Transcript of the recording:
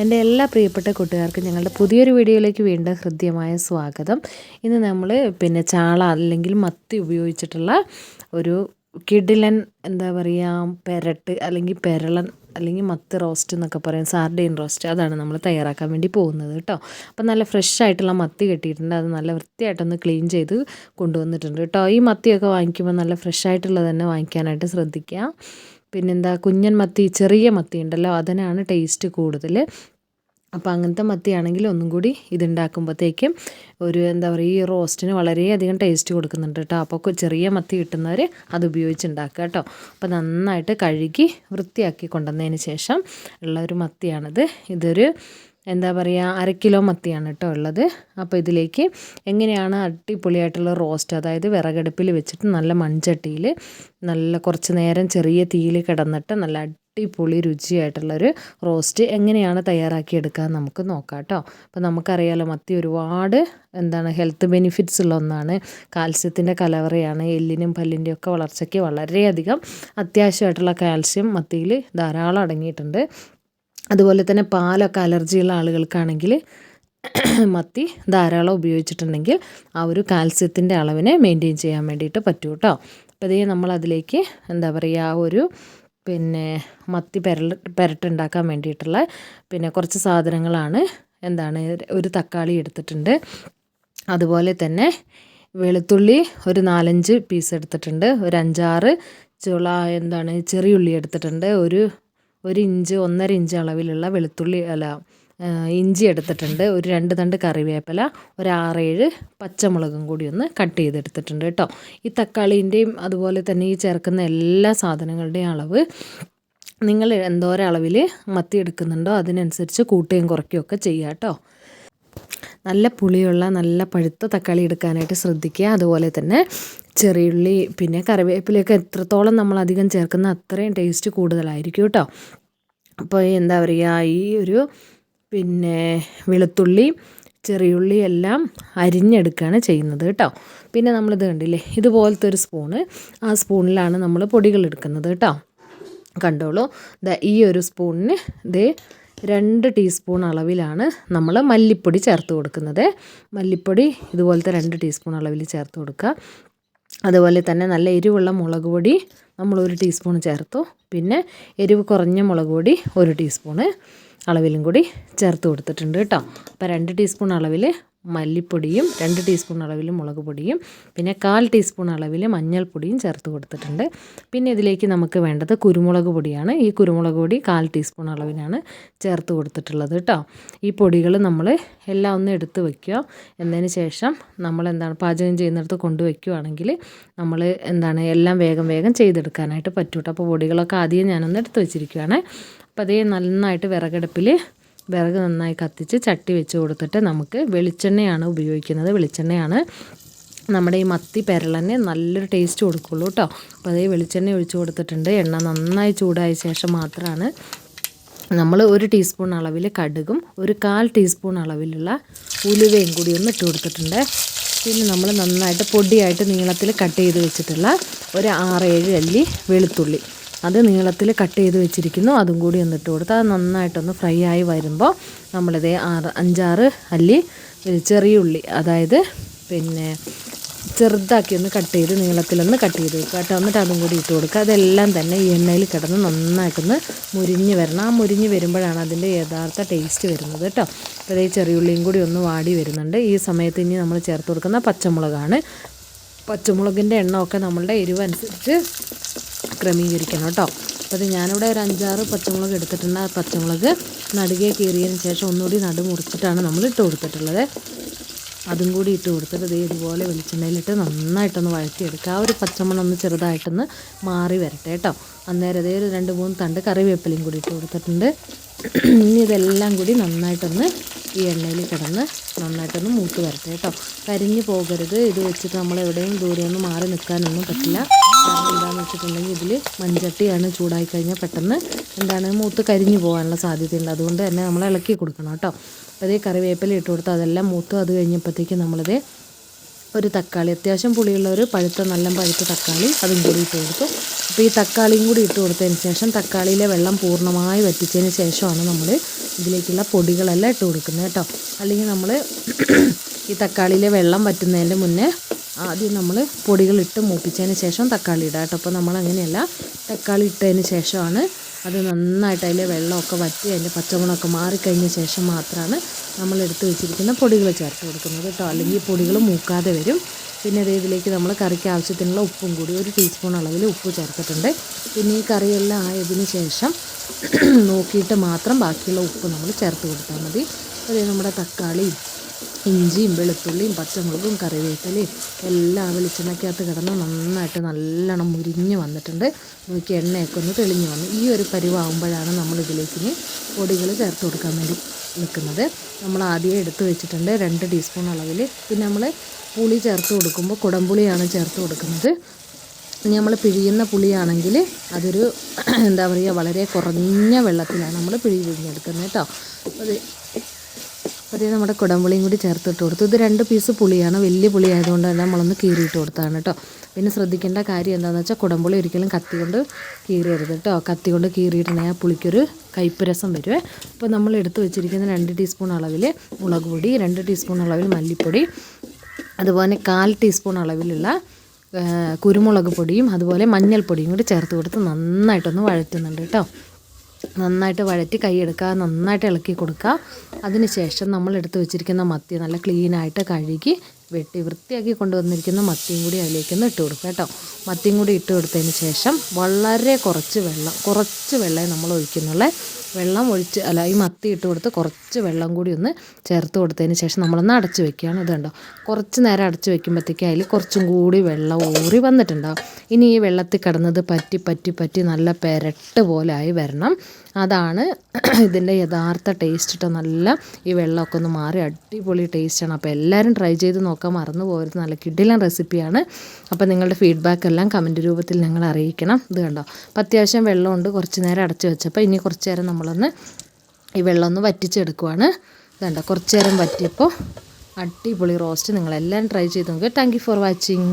എന്റെ എല്ലാ പ്രിയപ്പെട്ട കൂട്ടുകാർക്കും ഞങ്ങളുടെ പുതിയൊരു വീഡിയോയിലേക്ക് വീണ്ടും ഹൃദ്യമായ സ്വാഗതം. ഇന്ന് നമ്മൾ പിന്നെ ചാള അല്ലെങ്കിൽ മത്തി ഉപയോഗിച്ചിട്ടുള്ള ഒരു കിടിലൻ എന്താ പറയുക പെരട്ട് അല്ലെങ്കിൽ പെരളൻ അല്ലെങ്കിൽ മത്തി റോസ്റ്റ് എന്നൊക്കെ പറയും. സാർഡൈൻ റോസ്റ്റ് അതാണ് നമ്മൾ തയ്യാറാക്കാൻ വേണ്ടി പോകുന്നത് കേട്ടോ. അപ്പം നല്ല ഫ്രഷ് ആയിട്ടുള്ള മത്തി കിട്ടിയിട്ടുണ്ട്. അത് നല്ല വൃത്തിയായിട്ടൊന്ന് ക്ലീൻ ചെയ്ത് കൊണ്ടുവന്നിട്ടുണ്ട് കേട്ടോ. ഈ മത്തിയൊക്കെ വാങ്ങിക്കുമ്പോൾ നല്ല ഫ്രഷ് ആയിട്ടുള്ളത് തന്നെ വാങ്ങിക്കാനായിട്ട് ശ്രദ്ധിക്കുക. പിന്നെന്താ കുഞ്ഞൻ മത്തി ചെറിയ മത്തി ഉണ്ടല്ലോ അതിനാണ് ടേസ്റ്റ് കൂടുതൽ. അപ്പോൾ അങ്ങനത്തെ മത്തിയാണെങ്കിൽ ഒന്നും കൂടി ഇതുണ്ടാക്കുമ്പോഴത്തേക്കും ഒരു എന്താ പറയുക ഈ റോസ്റ്റിന് വളരെയധികം ടേസ്റ്റ് കൊടുക്കുന്നുണ്ട് കേട്ടോ. അപ്പോൾ ചെറിയ മത്തി കിട്ടുന്നവർ അത് ഉപയോഗിച്ചുണ്ടാക്കുക കേട്ടോ. അപ്പോൾ നന്നായിട്ട് കഴുകി വൃത്തിയാക്കി കൊണ്ടുവന്നതിന് ശേഷം ഉള്ള ഒരു മത്തിയാണിത്. ഇതൊരു എന്താ പറയുക അര കിലോ മത്തിയാണ് കേട്ടോ ഉള്ളത്. അപ്പോൾ ഇതിലേക്ക് എങ്ങനെയാണ് അടിപൊളിയായിട്ടുള്ള റോസ്റ്റ് അതായത് വിറകടുപ്പിൽ വെച്ചിട്ട് നല്ല മൺചട്ടിയിൽ നല്ല കുറച്ച് നേരം ചെറിയ തീയിൽ കിടന്നിട്ട് നല്ല അടിപൊളി രുചിയായിട്ടുള്ളൊരു റോസ്റ്റ് എങ്ങനെയാണ് തയ്യാറാക്കിയെടുക്കുക നമുക്ക് നോക്കാം കേട്ടോ. അപ്പോൾ നമുക്കറിയാലോ മത്തി ഒരുപാട് എന്താണ് ഹെൽത്ത് ബെനിഫിറ്റ്സ് ഉള്ള ഒന്നാണ്. കാൽസ്യത്തിന്റെ കലവറയാണ് എല്ലിനും പല്ലിന്റെയും ഒക്കെ വളർച്ചയ്ക്ക് വളരെയധികം അത്യാവശ്യമായിട്ടുള്ള കാൽസ്യം മത്തിയിൽ ധാരാളം അടങ്ങിയിട്ടുണ്ട്. അതുപോലെ തന്നെ പാലൊക്കെ അലർജിയുള്ള ആളുകൾക്കാണെങ്കിൽ മത്തി ധാരാളം ഉപയോഗിച്ചിട്ടുണ്ടെങ്കിൽ ആ ഒരു കാൽസ്യത്തിന്റെ അളവിനെ മെയിന്റെയിൻ ചെയ്യാൻ വേണ്ടിയിട്ട് പറ്റും കേട്ടോ അപ്പോൾ ഇതേ നമ്മളതിലേക്ക് എന്താ പറയുക ആ ഒരു പിന്നെ മത്തി പെരൽ പെരട്ടുണ്ടാക്കാൻ വേണ്ടിയിട്ടുള്ള പിന്നെ കുറച്ച് സാധനങ്ങളാണ് എന്താണ് ഒരു തക്കാളി എടുത്തിട്ടുണ്ട്. അതുപോലെ തന്നെ വെളുത്തുള്ളി ഒരു നാലഞ്ച് പീസ് എടുത്തിട്ടുണ്ട്. ഒരു അഞ്ചാറ് ചുള എന്താണ് ചെറിയുള്ളി എടുത്തിട്ടുണ്ട്. ഒരു ഒരു ഇഞ്ച് ഒന്നര ഇഞ്ച് അളവിലുള്ള വെളുത്തുള്ളി അല്ല ഇഞ്ചി എടുത്തിട്ടുണ്ട്. ഒരു രണ്ട് തണ്ട് കറിവേപ്പില ഒരു ആറേഴ് പച്ചമുളകും കൂടി ഒന്ന് കട്ട് ചെയ്തെടുത്തിട്ടുണ്ട് കേട്ടോ. ഈ തക്കാളീന്റെയും അതുപോലെ തന്നെ ഈ ചേർക്കുന്ന എല്ലാ സാധനങ്ങളുടെയും അളവ് നിങ്ങൾ എന്തോരം അളവിൽ മത്തി എടുക്കുന്നുണ്ടോ അതിനനുസരിച്ച് കൂട്ടുകയും കുറയ്ക്കുകയും ഒക്കെ ചെയ്യുക കേട്ടോ. നല്ല പുളിയുള്ള നല്ല പഴുത്ത തക്കാളി എടുക്കാനായിട്ട് ശ്രദ്ധിക്കുക. അതുപോലെ തന്നെ ചെറിയുള്ളി പിന്നെ കറിവേപ്പിലയൊക്കെ എത്രത്തോളം നമ്മൾ അധികം ചേർക്കുന്ന അത്രയും ടേസ്റ്റ് കൂടുതലായിരിക്കും കേട്ടോ. അപ്പോൾ എന്താ പറയുക ഈ ഒരു പിന്നെ വെളുത്തുള്ളി ചെറിയുള്ളി എല്ലാം അരിഞ്ഞെടുക്കുകയാണ് ചെയ്യുന്നത് കേട്ടോ. പിന്നെ നമ്മളിത് കണ്ടില്ലേ ഇതുപോലത്തെ ഒരു സ്പൂണ് ആ സ്പൂണിലാണ് നമ്മൾ പൊടികൾ എടുക്കുന്നത് കേട്ടോ. കണ്ടോളൂ ഈ ഒരു സ്പൂണിന് ഇത് രണ്ട് ടീസ്പൂൺ അളവിലാണ് നമ്മൾ മല്ലിപ്പൊടി ചേർത്ത് കൊടുക്കുന്നത്. മല്ലിപ്പൊടി ഇതുപോലത്തെ രണ്ട് ടീസ്പൂൺ അളവിൽ ചേർത്ത് കൊടുക്കുക. അതുപോലെ തന്നെ നല്ല എരിവുള്ള മുളക് പൊടി നമ്മൾ ഒരു ടീസ്പൂൺ ചേർത്തു. പിന്നെ എരിവ് കുറഞ്ഞ മുളക് പൊടി ഒരു ടീസ്പൂണ് അളവിലും കൂടി ചേർത്ത് കൊടുത്തിട്ടുണ്ട് കേട്ടോ. അപ്പോൾ രണ്ട് ടീസ്പൂൺ അളവിൽ മല്ലിപ്പൊടിയും രണ്ട് ടീസ്പൂൺ അളവിൽ മുളക് പൊടിയും പിന്നെ കാൽ ടീസ്പൂൺ അളവിൽ മഞ്ഞൾപ്പൊടിയും ചേർത്ത് കൊടുത്തിട്ടുണ്ട്. പിന്നെ ഇതിലേക്ക് നമുക്ക് വേണ്ടത് കുരുമുളക് പൊടിയാണ്. ഈ കുരുമുളക് പൊടി കാൽ ടീസ്പൂൺ അളവിനാണ് ചേർത്ത് കൊടുത്തിട്ടുള്ളത് കേട്ടോ. ഈ പൊടികൾ നമ്മൾ എല്ലാം ഒന്ന് എടുത്ത് വയ്ക്കുക എന്നതിന് ശേഷം നമ്മൾ എന്താണ് പാചകം ചെയ്യുന്നിടത്ത് കൊണ്ടുവയ്ക്കുകയാണെങ്കിൽ നമ്മൾ എന്താണ് എല്ലാം വേഗം വേഗം ചെയ്തെടുക്കാനായിട്ട് പറ്റൂട്ടോ. അപ്പോൾ പൊടികളൊക്കെ ആദ്യം ഞാനൊന്ന് എടുത്ത് വെച്ചിരിക്കുകയാണ് അപ്പോൾ അതേ നന്നായിട്ട് വിറകടുപ്പിൽ വിറക് നന്നായി കത്തിച്ച് ചട്ടി വെച്ച് കൊടുത്തിട്ട് നമുക്ക് വെളിച്ചെണ്ണയാണ് ഉപയോഗിക്കുന്നത്. വെളിച്ചെണ്ണയാണ് നമ്മുടെ ഈ മത്തി പെരളനെ നല്ലൊരു ടേസ്റ്റ് കൊടുക്കുള്ളൂ കേട്ടോ അപ്പോൾ അതേ വെളിച്ചെണ്ണ ഒഴിച്ചു കൊടുത്തിട്ടുണ്ട്. എണ്ണ നന്നായി ചൂടായ ശേഷം മാത്രമാണ് നമ്മൾ ഒരു ടീസ്പൂൺ അളവിൽ കടുകും ഒരു കാൽ ടീസ്പൂൺ അളവിലുള്ള ഉലുവയും കൂടി ഒന്ന് ഇട്ട് കൊടുത്തിട്ടുണ്ട്. പിന്നെ നമ്മൾ നന്നായിട്ട് പൊടിയായിട്ട് നീളത്തിൽ കട്ട് ചെയ്ത് വെച്ചിട്ടുള്ള ഒരു ആറേഴ് അല്ലി വെളുത്തുള്ളി. അത് നീളത്തിൽ കട്ട് ചെയ്ത് വെച്ചിരിക്കുന്നു. അതും കൂടി ഒന്നിട്ട് കൊടുത്ത് അത് നന്നായിട്ടൊന്ന് ഫ്രൈ ആയി വരുമ്പോൾ നമ്മളിതേ ആറ് അഞ്ചാറ് അല്ലി ചെറിയ ഉള്ളി അതായത് പിന്നെ ചെറുതാക്കി ഒന്ന് കട്ട് ചെയ്ത് നീളത്തിലൊന്ന് കട്ട് ചെയ്ത് വെക്കുക കേട്ടോ. എന്നിട്ട് അതും കൂടി ഇട്ട് കൊടുക്കുക. അതെല്ലാം തന്നെ ഈ എണ്ണയിൽ കിടന്ന് നന്നായിട്ടൊന്ന് മുരിഞ്ഞ് വരണം. ആ മുരിഞ്ഞ് വരുമ്പോഴാണ് അതിന്റെ യഥാർത്ഥ ടേസ്റ്റ് വരുന്നത് കേട്ടോ. അപ്പോൾ ഈ ചെറിയുള്ളിയും കൂടി ഒന്ന് വാടി വരുന്നുണ്ട്. ഈ സമയത്ത് ഇനി നമ്മൾ ചേർത്ത് കൊടുക്കുന്ന പച്ചമുളകാണ്. പച്ചമുളകിന്റെ എണ്ണമൊക്കെ നമ്മളുടെ എരിവ് അനുസരിച്ച് ക്രമീകരിക്കണം കേട്ടോ. അപ്പോൾ ഞാനിവിടെ ഒരു അഞ്ചാറ് പച്ചമുളക് എടുത്തിട്ടുണ്ട്. ആ പച്ചമുളക് നടുകെ കീറിയതിന് ശേഷം ഒന്നുകൂടി നടു മുറിച്ചിട്ടാണ് നമ്മൾ ഇട്ട് കൊടുത്തിട്ടുള്ളത്. അതും കൂടി ഇട്ട് കൊടുത്തിട്ട് ഇത് ഇതുപോലെ വെളിച്ചെണ്ണയിലിട്ട് നന്നായിട്ടൊന്ന് വഴറ്റിയെടുക്കുക. ആ ഒരു പച്ചമണം ഒന്ന് ചെറുതായിട്ടൊന്ന് മാറി വരട്ടെ കേട്ടോ. അന്നേരം അതേ ഒരു രണ്ട് മൂന്ന് തണ്ട് കറിവേപ്പിലയും കൂടി ഇട്ട് കൊടുത്തിട്ടുണ്ട്. ഇനി ഇതെല്ലാം കൂടി നന്നായിട്ടൊന്ന് ഈ എണ്ണയിൽ കിടന്ന് നന്നായിട്ടൊന്ന് മൂത്ത് വരട്ടെ കേട്ടോ. കരിഞ്ഞു പോകരുത്. ഇത് വെച്ചിട്ട് നമ്മൾ എവിടെയും ദൂരെ ഒന്ന് മാറി നിൽക്കാനൊന്നും പറ്റില്ല. കാരണം എന്താണെന്ന് വെച്ചിട്ടുണ്ടെങ്കിൽ ഇതിൽ മൺചട്ടിയാണ് ചൂടായി കഴിഞ്ഞാൽ പെട്ടെന്ന് എന്താണ് മൂത്ത് കരിഞ്ഞു പോകാനുള്ള സാധ്യതയുണ്ട്. അതുകൊണ്ട് തന്നെ നമ്മൾ ഇളക്കി കൊടുക്കണം കേട്ടോ. അപ്പോൾ ഇതേ കറിവേപ്പില ഇട്ട് കൊടുത്ത് അതെല്ലാം മൂത്ത് അത് കഴിഞ്ഞപ്പോഴത്തേക്ക് നമ്മളിത് ഒരു തക്കാളി അത്യാവശ്യം പുളിയുള്ള ഒരു പഴുത്ത നല്ല പഴുത്ത തക്കാളി അതും കൂടി ഇട്ട് കൊടുത്തു. അപ്പോൾ ഈ തക്കാളിയും കൂടി ഇട്ട് കൊടുത്തതിന് ശേഷം തക്കാളിയിലെ വെള്ളം പൂർണമായി വറ്റിച്ചതിന് ശേഷമാണ് നമ്മൾ ഇതിലേക്കുള്ള പൊടികളെല്ലാം ഇട്ട് കൊടുക്കുന്നത് കേട്ടോ. അല്ലെങ്കിൽ നമ്മൾ ഈ തക്കാളിയിലെ വെള്ളം വറ്റുന്നതിന്റെ മുന്നേ ആദ്യം നമ്മൾ പൊടികളിട്ട് മൂപ്പിച്ചതിന് ശേഷം തക്കാളി ഇടാം കേട്ടോ. അപ്പോൾ നമ്മൾ അങ്ങനെയല്ല തക്കാളി ഇട്ടതിന് ശേഷമാണ് അത് നന്നായിട്ട് അതിലെ വെള്ളമൊക്കെ വറ്റി അതിന്റെ പച്ചമുളകൊക്കെ മാറിക്കഴിഞ്ഞ ശേഷം മാത്രമാണ് നമ്മൾ എടുത്ത് വെച്ചിരിക്കുന്ന പൊടികൾ ചേർത്ത് കൊടുക്കുന്നത് കേട്ടോ. അല്ലെങ്കിൽ പൊടികൾ മൂക്കാതെ വരും. പിന്നെ ദേ ഇതിലേക്ക് നമ്മൾ കറിക്ക് ആവശ്യത്തിനുള്ള ഉപ്പും കൂടി ഒരു ടീസ്പൂൺ അളവിൽ ഉപ്പ് ചേർത്തിട്ടുണ്ട്. പിന്നെ ഈ കറിയെല്ലാം ആയതിന് ശേഷം നോക്കിയിട്ട് മാത്രം ബാക്കിയുള്ള ഉപ്പ് നമ്മൾ ചേർത്ത് കൊടുത്താൽ മതി. അതേ നമ്മുടെ തക്കാളിയും ഇഞ്ചിയും വെളുത്തുള്ളിയും പച്ചമുളകും കറിവേപ്പിലയും എല്ലാം വെളിച്ചെണ്ണയ്ക്കകത്ത് കിടന്ന് നന്നായിട്ട് നല്ലോണം മുരിഞ്ഞ് വന്നിട്ടുണ്ട്. നോക്കി എണ്ണയൊക്കെ ഒന്ന് തെളിഞ്ഞ് വന്നു. ഈ ഒരു പരിവാകുമ്പോഴാണ് നമ്മൾ ഇതിലേക്ക് പൊടികൾ ചേർത്ത് കൊടുക്കാൻ വേണ്ടി നിൽക്കുന്നത്. നമ്മൾ ആദ്യം എടുത്ത് വെച്ചിട്ടുണ്ട് രണ്ട് ടീസ്പൂൺ അളവിൽ പിന്നെ നമ്മൾ പുളി ചേർത്ത് കൊടുക്കുമ്പോൾ കുടംപുളിയാണ് ചേർത്ത് കൊടുക്കുന്നത്. ഇനി നമ്മൾ പിഴിയുന്ന പുളിയാണെങ്കിൽ അതൊരു എന്താ പറയുക വളരെ കുറഞ്ഞ വെള്ളത്തിലാണ് നമ്മൾ പിഴി പിഴിഞ്ഞെടുക്കുന്നത് കേട്ടോ. അത് അതേ നമ്മുടെ കുടംപുളിയും കൂടി ചേർത്തിട്ട് കൊടുത്തു. ഇത് രണ്ട് പീസ് പുളിയാണ്. വലിയ പുളി ആയതുകൊണ്ട് തന്നെ നമ്മളൊന്ന് കീറിയിട്ട് കൊടുത്താണ് കേട്ടോ പിന്നെ ശ്രദ്ധിക്കേണ്ട കാര്യം എന്താണെന്ന് വെച്ചാൽ കുടംപുളി ഒരിക്കലും കത്തി കൊണ്ട് കീറിയരുത് കേട്ടോ കത്തി കൊണ്ട് കീറിയിട്ടുണ്ടെങ്കിൽ ആ പുളിക്കൊരു കയ്പ്പ് രസം വരുവേ. അപ്പോൾ നമ്മൾ എടുത്ത് വെച്ചിരിക്കുന്ന രണ്ട് ടീസ്പൂൺ അളവിൽ മുളക് പൊടി രണ്ട് ടീസ്പൂൺ അളവിൽ മല്ലിപ്പൊടി അതുപോലെ കാൽ ടീസ്പൂൺ അളവിലുള്ള കുരുമുളക് പൊടിയും അതുപോലെ മഞ്ഞൾപ്പൊടിയും കൂടി ചേർത്ത് കൊടുത്ത് നന്നായിട്ടൊന്ന് വഴറ്റുന്നുണ്ട് കേട്ടോ നന്നായിട്ട് വഴറ്റി കൈയെടുക്കുക നന്നായിട്ട് ഇളക്കി കൊടുക്കുക. അതിനുശേഷം നമ്മൾ എടുത്ത് വെച്ചിരിക്കുന്ന മത്തി നല്ല ക്ലീനായിട്ട് കഴുകി വെട്ടി വൃത്തിയാക്കി കൊണ്ടുവന്നിരിക്കുന്ന മത്തിയും കൂടി അതിലേക്കൊന്ന് ഇട്ട് കൊടുക്കുക കേട്ടോ. മത്തിയും കൂടി ഇട്ട് കൊടുത്തതിന് ശേഷം വളരെ കുറച്ച് വെള്ളം കുറച്ച് വെള്ളമേ നമ്മൾ ഒഴിക്കുന്നുള്ളേ. വെള്ളം ഒഴിച്ച് അല്ല ഈ മത്തി ഇട്ട് കൊടുത്ത് കുറച്ച് വെള്ളം കൂടി ഒന്ന് ചേർത്ത് കൊടുത്തതിന് ശേഷം നമ്മളൊന്ന് അടച്ച് വെക്കുകയാണ്. ഇത് കണ്ടോ? കുറച്ച് നേരം അടച്ച് വെക്കുമ്പോഴത്തേക്ക് അതിൽ കുറച്ചും കൂടി വെള്ളം ഊറി വന്നിട്ടുണ്ടാവും. ഇനി ഈ വെള്ളത്തിൽ കിടന്നത് പറ്റി പറ്റി പറ്റി നല്ല പെരട്ട് പോലെ ആയി വരണം. അതാണ് ഇതിന്റെ യഥാർത്ഥ ടേസ്റ്റ് ഇട്ടോ നല്ല ഈ വെള്ളമൊക്കെ ഒന്ന് മാറി അടിപൊളി ടേസ്റ്റാണ് അപ്പോൾ എല്ലാവരും ട്രൈ ചെയ്ത് നോക്കാൻ മറന്നു പോകരുത്. നല്ല കിഡിലൻ റെസിപ്പിയാണ് അപ്പോൾ നിങ്ങളുടെ ഫീഡ്ബാക്ക് എല്ലാം കമന്റ് രൂപത്തിൽ ഞങ്ങൾ അറിയിക്കണം. ഇത് കണ്ടോ? അപ്പോൾ അത്യാവശ്യം വെള്ളമുണ്ട്. കുറച്ച് നേരം അടച്ച് വെച്ചപ്പോൾ ഇനി കുറച്ച് നേരം നമ്മളൊന്ന് ഈ വെള്ളം ഒന്ന് വറ്റിച്ചെടുക്കുവാണ്. വേണ്ട കുറച്ച് നേരം വറ്റിയപ്പോൾ അടിപൊളി റോസ്റ്റ് നിങ്ങളെല്ലാം ട്രൈ ചെയ്ത് നോക്കുക താങ്ക് ഫോർ വാച്ചിങ്